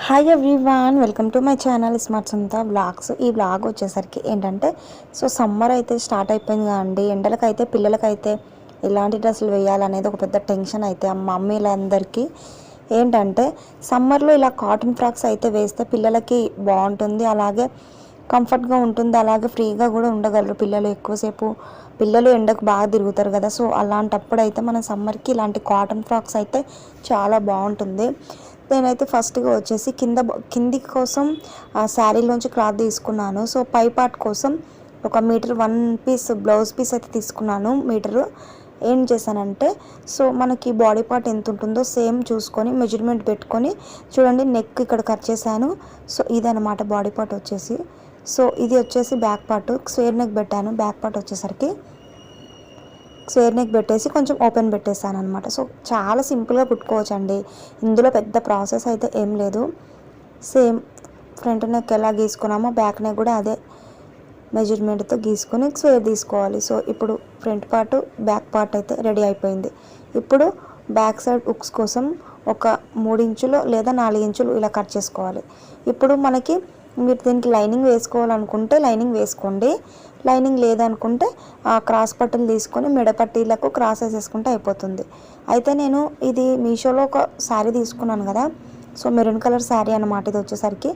Hi everyone welcome to my channel smart Santha blogs ఈ blog వచ్చేసరికి ఏంటంటే so summer అయితే స్టార్ట్ అయిపోయింది కదండి. ఎండలకైతే పిల్లలకైతే ఎలాంటి డ్రెస్సులు వేయాలనేది ఒక పెద్ద టెన్షన్ అయితే ఆ మమ్మీలందరికీ. ఏంటంటే సమ్మర్లో ఇలా కాటన్ ఫ్రాక్స్ అయితే వేస్తే పిల్లలకి బాగుంటుంది. అలాగే కంఫర్ట్గా ఉంటుంది. అలాగే ఫ్రీగా కూడా ఉండగలరు పిల్లలు ఎక్కువసేపు. పిల్లలు ఎండకు బాగా తిరుగుతారు కదా. సో అలాంటప్పుడు అయితే మన సమ్మర్కి ఇలాంటి కాటన్ ఫ్రాక్స్ అయితే చాలా బాగుంటుంది. నేనైతే ఫస్ట్గా వచ్చేసి కింద కింది కోసం శారీలోంచి క్లాత్ తీసుకున్నాను. సో పై పార్ట్ కోసం ఒక meter one piece blouse piece అయితే తీసుకున్నాను మీటరు. ఏం చేశానంటే సో మనకి బాడీ పార్ట్ ఎంత ఉంటుందో సేమ్ చూసుకొని మెజర్మెంట్ పెట్టుకొని చూడండి నెక్ ఇక్కడ కట్ చేశాను. సో ఇదనమాట బాడీ పార్ట్ వచ్చేసి. సో ఇది వచ్చేసి బ్యాక్ పార్ట్. స్వేర్ నెక్ పెట్టాను బ్యాక్ పార్ట్ వచ్చేసరికి. స్క్వేర్ నెక్ పెట్టేసి కొంచెం ఓపెన్ పెట్టేసాను అనమాట సో చాలా సింపుల్గా కుట్టుకోవచ్చండి. ఇందులో పెద్ద ప్రాసెస్ అయితే ఏం లేదు. సేమ్ ఫ్రంట్ నెక్ ఎలా గీసుకున్నామో బ్యాక్ నెక్ కూడా అదే మెజర్మెంట్తో గీసుకొని స్క్వేర్ తీసుకోవాలి. సో ఇప్పుడు ఫ్రంట్ పార్ట్ బ్యాక్ పార్ట్ అయితే రెడీ అయిపోయింది. ఇప్పుడు బ్యాక్ సైడ్ ఉక్స్ కోసం ఒక మూడించులు లేదా నాలుగు ఇంచులు ఇలా కట్ చేసుకోవాలి. ఇప్పుడు మనకి మీరు దీనికి లైనింగ్ వేసుకోవాలనుకుంటే లైనింగ్ వేసుకోండి. లైనింగ్ లేదనుకుంటే ఆ క్రాస్ పట్టీలు తీసుకొని మెడపట్టీలకు క్రాస్ వేసేసుకుంటే అయిపోతుంది. అయితే నేను ఇది మీషోలో ఒక శారీ తీసుకున్నాను కదా. సో మెరూన్ కలర్ శారీ అన్నమాట ఇది వచ్చేసరికి.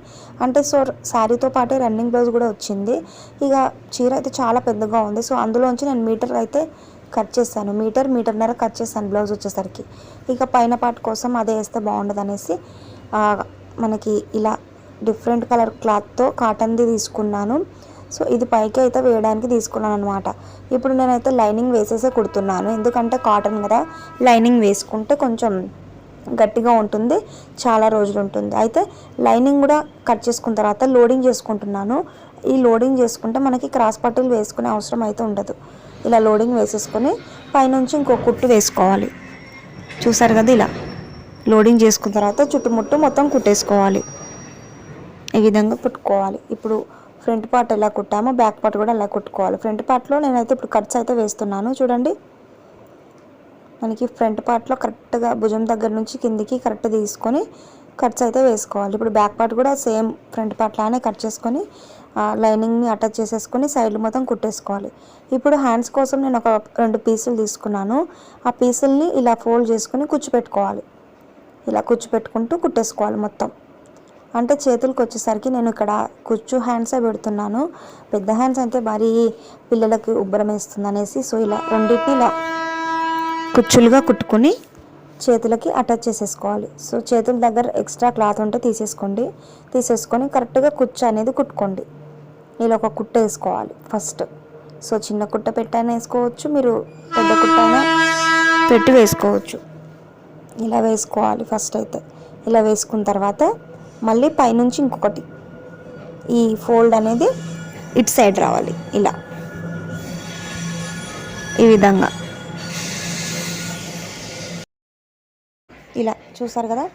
అంటే సో శారీతో పాటే రన్నింగ్ బ్లౌజ్ కూడా వచ్చింది. ఇక చీర అయితే చాలా పెద్దగా ఉంది. సో అందులోంచి నేను మీటర్ అయితే కట్ చేశాను. మీటర్ మీటర్న్నర కట్ చేశాను బ్లౌజ్ వచ్చేసరికి. ఇక పైన పార్ట్ కోసం అదే వేస్తే బాగుండదు అనేసి మనకి ఇలా డిఫరెంట్ కలర్ క్లాత్తో కాటన్ది తీసుకున్నాను. సో ఇది పైకి అయితే వేయడానికి తీసుకున్నాను అనమాట ఇప్పుడు నేనైతే లైనింగ్ వేసేసే కుడుతున్నాను. ఎందుకంటే కాటన్ కదా లైనింగ్ వేసుకుంటే కొంచెం గట్టిగా ఉంటుంది చాలా రోజులు ఉంటుంది. అయితే లైనింగ్ కూడా కట్ చేసుకున్న తర్వాత లోడింగ్ చేసుకుంటున్నాను. ఈ లోడింగ్ చేసుకుంటే మనకి క్రాస్ పట్టీలు వేసుకునే అవసరం అయితే ఉండదు. ఇలా లోడింగ్ వేసేసుకొని పైనుంచి ఇంకో కుట్టు వేసుకోవాలి. చూసారు కదా ఇలా? లోడింగ్ చేసుకున్న తర్వాత చుట్టుముట్టు మొత్తం కుట్టేసుకోవాలి. ఈ విధంగా కుట్టుకోవాలి. ఇప్పుడు ఫ్రంట్ పార్ట్ ఎలా కుట్టామో బ్యాక్ పార్ట్ కూడా అలా కుట్టుకోవాలి. ఫ్రంట్ పార్ట్లో నేనైతే ఇప్పుడు కట్స్ అయితే వేస్తున్నాను. చూడండి. మనకి ఫ్రంట్ పార్ట్లో కరెక్ట్గా భుజం దగ్గర నుంచి కిందికి కరెక్ట్ తీసుకొని కట్స్ అయితే వేసుకోవాలి. ఇప్పుడు బ్యాక్ పార్ట్ కూడా సేమ్ ఫ్రంట్ పార్ట్ లానే కట్ చేసుకొని లైనింగ్ని అటాచ్ చేసేసుకొని సైడ్లు మొత్తం కుట్టేసుకోవాలి. ఇప్పుడు హ్యాండ్స్ కోసం నేను ఒక రెండు పీసులు తీసుకున్నాను. ఆ పీసుల్ని ఇలా ఫోల్డ్ చేసుకొని కుచ్చిపెట్టుకోవాలి ఇలా కుచ్చిపెట్టుకుంటూ కుట్టేసుకోవాలి మొత్తం. అంటే చేతులకు వచ్చేసరికి నేను ఇక్కడ కుచ్చు హ్యాండ్సే పెడుతున్నాను. పెద్ద హ్యాండ్స్ అంటే మరీ పిల్లలకి ఉబ్బరం వేస్తుంది అనేసి సో ఇలా రెండింటిని ఇలా కుచ్చులుగా కుట్టుకొని చేతులకి అటాచ్ చేసేసుకోవాలి. సో చేతుల దగ్గర ఎక్స్ట్రా క్లాత్ ఉంటే తీసేసుకోండి. తీసేసుకొని కరెక్ట్గా కుచ్చు అనేది కుట్టుకోండి. ఇలా ఒక కుట్ట వేసుకోవాలి ఫస్ట్ సో చిన్న కుట్ట పెట్టైనా వేసుకోవచ్చు మీరు పెద్ద కుట్ట అయినా పెట్టి వేసుకోవచ్చు. ఇలా వేసుకోవాలి ఫస్ట్ అయితే. ఇలా వేసుకున్న తర్వాత మళ్ళీ పైనుంచి ఇంకొకటి. ఈ ఫోల్డ్ అనేది ఇటు సైడ్ రావాలి ఇలా. ఈ విధంగా. ఇలా చూసారు కదా?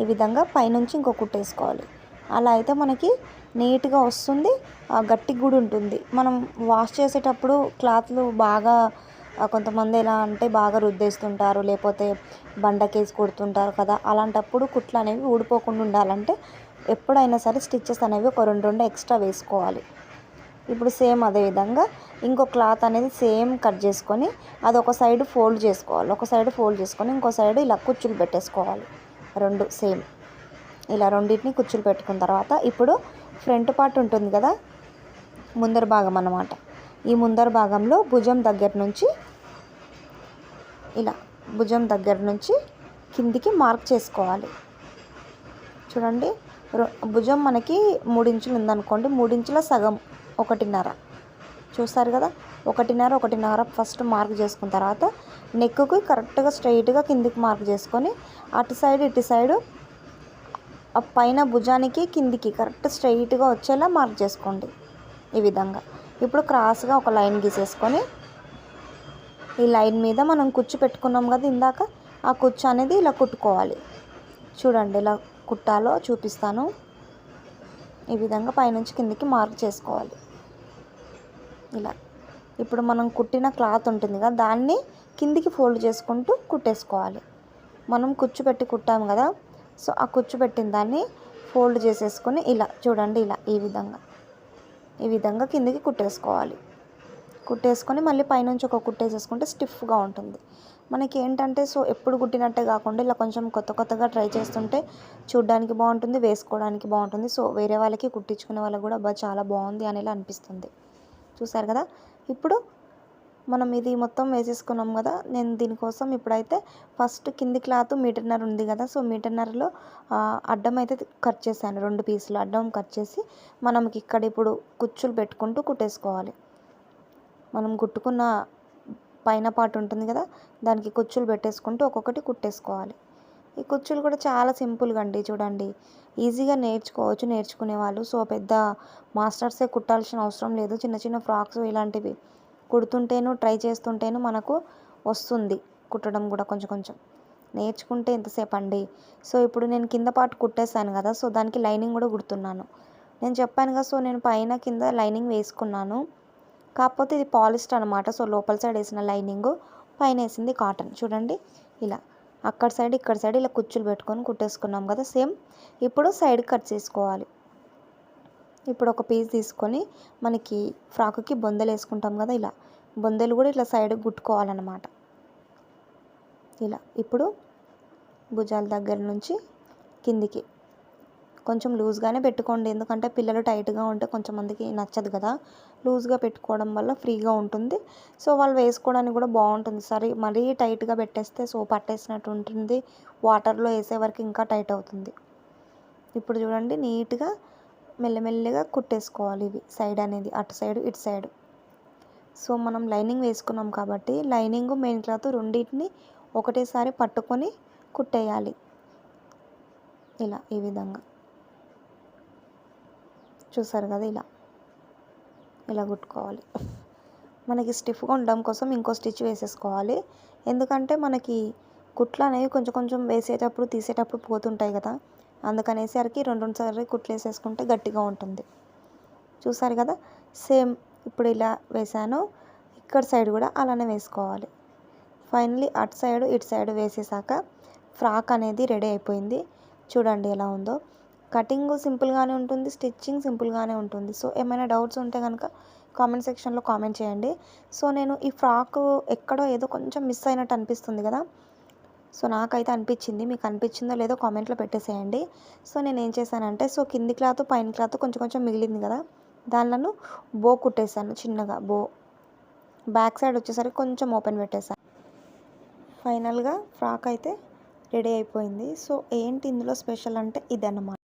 ఈ విధంగా పైనుంచి ఇంకో కుట్టేసుకోవాలి అలా అయితే మనకి నీట్గా వస్తుంది ఆ గట్టిగా కూడా ఉంటుంది. మనం వాష్ చేసేటప్పుడు క్లాత్లు బాగా కొంతమంది ఎలా అంటే బాగా రుద్దేస్తుంటారు లేకపోతే బండకేసి కుడుతుంటారు కదా. అలాంటప్పుడు కుట్లు అనేవి ఊడిపోకుండా ఉండాలంటే ఎప్పుడైనా సరే స్టిచ్చెస్ అనేవి ఒక రెండు రెండు ఎక్స్ట్రా వేసుకోవాలి. ఇప్పుడు సేమ్ అదే విధంగా ఇంకో క్లాత్ అనేది సేమ్ కట్ చేసుకొని అది ఒక సైడ్ ఫోల్డ్ చేసుకోవాలి. ఒక సైడ్ ఫోల్డ్ చేసుకొని ఇంకో సైడ్ ఇలా కుచ్చులు పెట్టేసుకోవాలి. రెండు సేమ్. ఇలా రెండింటిని కుచ్చులు పెట్టుకున్న తర్వాత ఇప్పుడు ఫ్రంట్ పార్ట్ ఉంటుంది కదా ముందర భాగం అన్నమాట. ఈ ముందర భాగంలో భుజం దగ్గర నుంచి ఇలా భుజం దగ్గర నుంచి కిందికి మార్క్ చేసుకోవాలి. చూడండి భుజం మనకి మూడించులు ఉందనుకోండి మూడించుల సగం ఒకటిన్నర. చూస్తారు కదా ఒకటిన్నర ఒకటిన్నర ఫస్ట్ మార్క్ చేసుకున్న తర్వాత నెక్కి కరెక్ట్గా స్ట్రైట్గా కిందికి మార్క్ చేసుకొని అటు సైడ్ ఇటు సైడు ఆ పైన భుజానికి కిందికి కరెక్ట్ స్ట్రైట్గా వచ్చేలా మార్క్ చేసుకోండి ఈ విధంగా. ఇప్పుడు క్రాస్గా ఒక లైన్ గీసేసుకొని ఈ లైన్ మీద మనం కుచ్చు పెట్టుకున్నాం కదా ఇందాక ఆ కుచ్చు అనేది ఇలా కుట్టుకోవాలి. చూడండి ఇలా కుట్టాలో చూపిస్తాను. ఈ విధంగా పైనుంచి కిందికి మార్క్ చేసుకోవాలి. ఇలా. ఇప్పుడు మనం కుట్టిన క్లాత్ ఉంటుంది కదా దాన్ని కిందికి ఫోల్డ్ చేసుకుంటూ కుట్టేసుకోవాలి. మనం కుచ్చు పెట్టి కుట్టాము కదా సో ఆ కుచ్చు పెట్టిన దాన్ని ఫోల్డ్ చేసేసుకొని ఇలా చూడండి ఇలా ఈ విధంగా. ఈ విధంగా కిందికి కుట్టేసుకోవాలి. కుట్టేసుకొని మళ్ళీ పైనుంచి ఒక కుట్టేసేసుకుంటే స్టిఫ్గా ఉంటుంది. మనకి ఏంటంటే సో ఎప్పుడు కుట్టినట్టే కాకుండా ఇలా కొంచెం కొత్త కొత్తగా ట్రై చేస్తుంటే చూడ్డానికి బాగుంటుంది వేసుకోవడానికి బాగుంటుంది. సో వేరే వాళ్ళకి కుట్టించుకునే వాళ్ళకి కూడా అబ్బా చాలా బాగుంది అనేలా అనిపిస్తుంది. చూసారు కదా? ఇప్పుడు మనం ఇది మొత్తం వేసేసుకున్నాం కదా నేను దీనికోసం ఇప్పుడైతే ఫస్ట్ కింది క్లాత్ మీటర్నర్ ఉంది కదా సో మీటర్నర్లో అడ్డం అయితే కట్ చేశాను రెండు పీసులు అడ్డం కట్ చేసి మనకి ఇక్కడ ఇప్పుడు కుచ్చులు పెట్టుకుంటూ కుట్టేసుకోవాలి. మనం కుట్టుకున్న పైన పార్ట్ ఉంటుంది కదా దానికి కుచ్చులు పెట్టేసుకుంటూ ఒక్కొక్కటి కుట్టేసుకోవాలి. ఈ కుచ్చులు కూడా చాలా సింపుల్గా అండి చూడండి. ఈజీగా నేర్చుకోవచ్చు నేర్చుకునే వాళ్ళు. సో పెద్ద మాస్టర్సే కుట్టాల్సిన అవసరం లేదు. చిన్న చిన్న ఫ్రాక్స్ ఇలాంటివి కుడుతుంటేను ట్రై చేస్తుంటేను మనకు వస్తుంది. కుట్టడం కూడా కొంచెం కొంచెం. నేర్చుకుంటే ఎంతసేపు అండి సో ఇప్పుడు నేను కింద పాటు కుట్టేశాను కదా సో దానికి లైనింగ్ కూడా కుడుతున్నాను. నేను చెప్పాను కదా సో నేను పైన కింద లైనింగ్ వేసుకున్నాను. కాకపోతే ఇది పాలిస్టర్ అనమాట సో లోపల సైడ్ వేసిన లైనింగ్ పైన వేసింది కాటన్. చూడండి ఇలా అక్కడ సైడ్ ఇక్కడ సైడ్ ఇలా కుచ్చులు పెట్టుకొని కుట్టేసుకున్నాం కదా సేమ్. ఇప్పుడు సైడ్ కట్ చేసుకోవాలి. ఇప్పుడు ఒక పీస్ తీసుకొని మనకి ఫ్రాక్కి బొందలు వేసుకుంటాం కదా ఇలా. బొందలు కూడా ఇట్లా సైడ్ కుట్టుకోవాలన్నమాట ఇలా. ఇప్పుడు భుజాల దగ్గర నుంచి కిందికి. కొంచెం లూజ్గానే పెట్టుకోండి. ఎందుకంటే పిల్లలు టైట్గా ఉంటే కొంచెం మందికి నచ్చదు కదా. లూజ్గా పెట్టుకోవడం వల్ల ఫ్రీగా ఉంటుంది. సో వాళ్ళు వేసుకోవడానికి కూడా బాగుంటుంది. సరే మరీ టైట్గా పెట్టేస్తే సో పట్టేసినట్టు ఉంటుంది. వాటర్లో వేసే వరకు ఇంకా టైట్ అవుతుంది. ఇప్పుడు చూడండి నీట్గా మెల్లమెల్లగా కుట్టేసుకోవాలి ఇవి. సైడ్ అనేది అటు సైడ్ ఇటు సైడ్. సో మనం లైనింగ్ వేసుకున్నాం కాబట్టి లైనింగ్ మెయిన్ క్లాత్ రెండింటిని ఒకటేసారి పట్టుకొని కుట్టేయాలి. ఇలా ఈ విధంగా. చూసారు కదా ఇలా. ఇలా కుట్టుకోవాలి. మనకి స్టిఫ్గా ఉండడం కోసం ఇంకో స్టిచ్ వేసేసుకోవాలి. ఎందుకంటే మనకి కుట్లు అనేవి కొంచెం కొంచెం వేసేటప్పుడు తీసేటప్పుడు పోతుంటాయి కదా. అందుకనేసరికి రెండు రెండు సార్లు కుట్లు వేసేసుకుంటే గట్టిగా ఉంటుంది. చూసారు కదా? సేమ్ ఇప్పుడు ఇలా వేసాను ఇక్కడ సైడ్ కూడా అలానే వేసుకోవాలి. ఫైనలీ అటు సైడ్ ఇటు సైడ్ వేసేసాక ఫ్రాక్ అనేది రెడీ అయిపోయింది. చూడండి ఎలా ఉందో. కటింగ్ సింపుల్గానే ఉంటుంది స్టిచ్చింగ్ సింపుల్గానే ఉంటుంది. సో ఏమైనా డౌట్స్ ఉంటే కనుక కామెంట్ సెక్షన్లో కామెంట్ చేయండి. సో నేను ఈ ఫ్రాక్ ఎక్కడో ఏదో కొంచెం మిస్ అయినట్టు అనిపిస్తుంది కదా? సో నాకైతే అనిపించింది. మీకు అనిపించిందో లేదో కామెంట్లో పెట్టేసేయండి. సో నేను ఏం చేశానంటే సో కింది క్లాత్ పైన క్లాత్ కొంచెం కొంచెం మిగిలింది కదా దానిలను బో కుట్టేశాను చిన్నగా బో. బ్యాక్ సైడ్ వచ్చేసరికి కొంచెం ఓపెన్ పెట్టేశాను. ఫైనల్గా ఫ్రాక్ అయితే రెడీ అయిపోయింది. సో ఏంటి ఇందులో స్పెషల్ అంటే ఇదన్నమాట.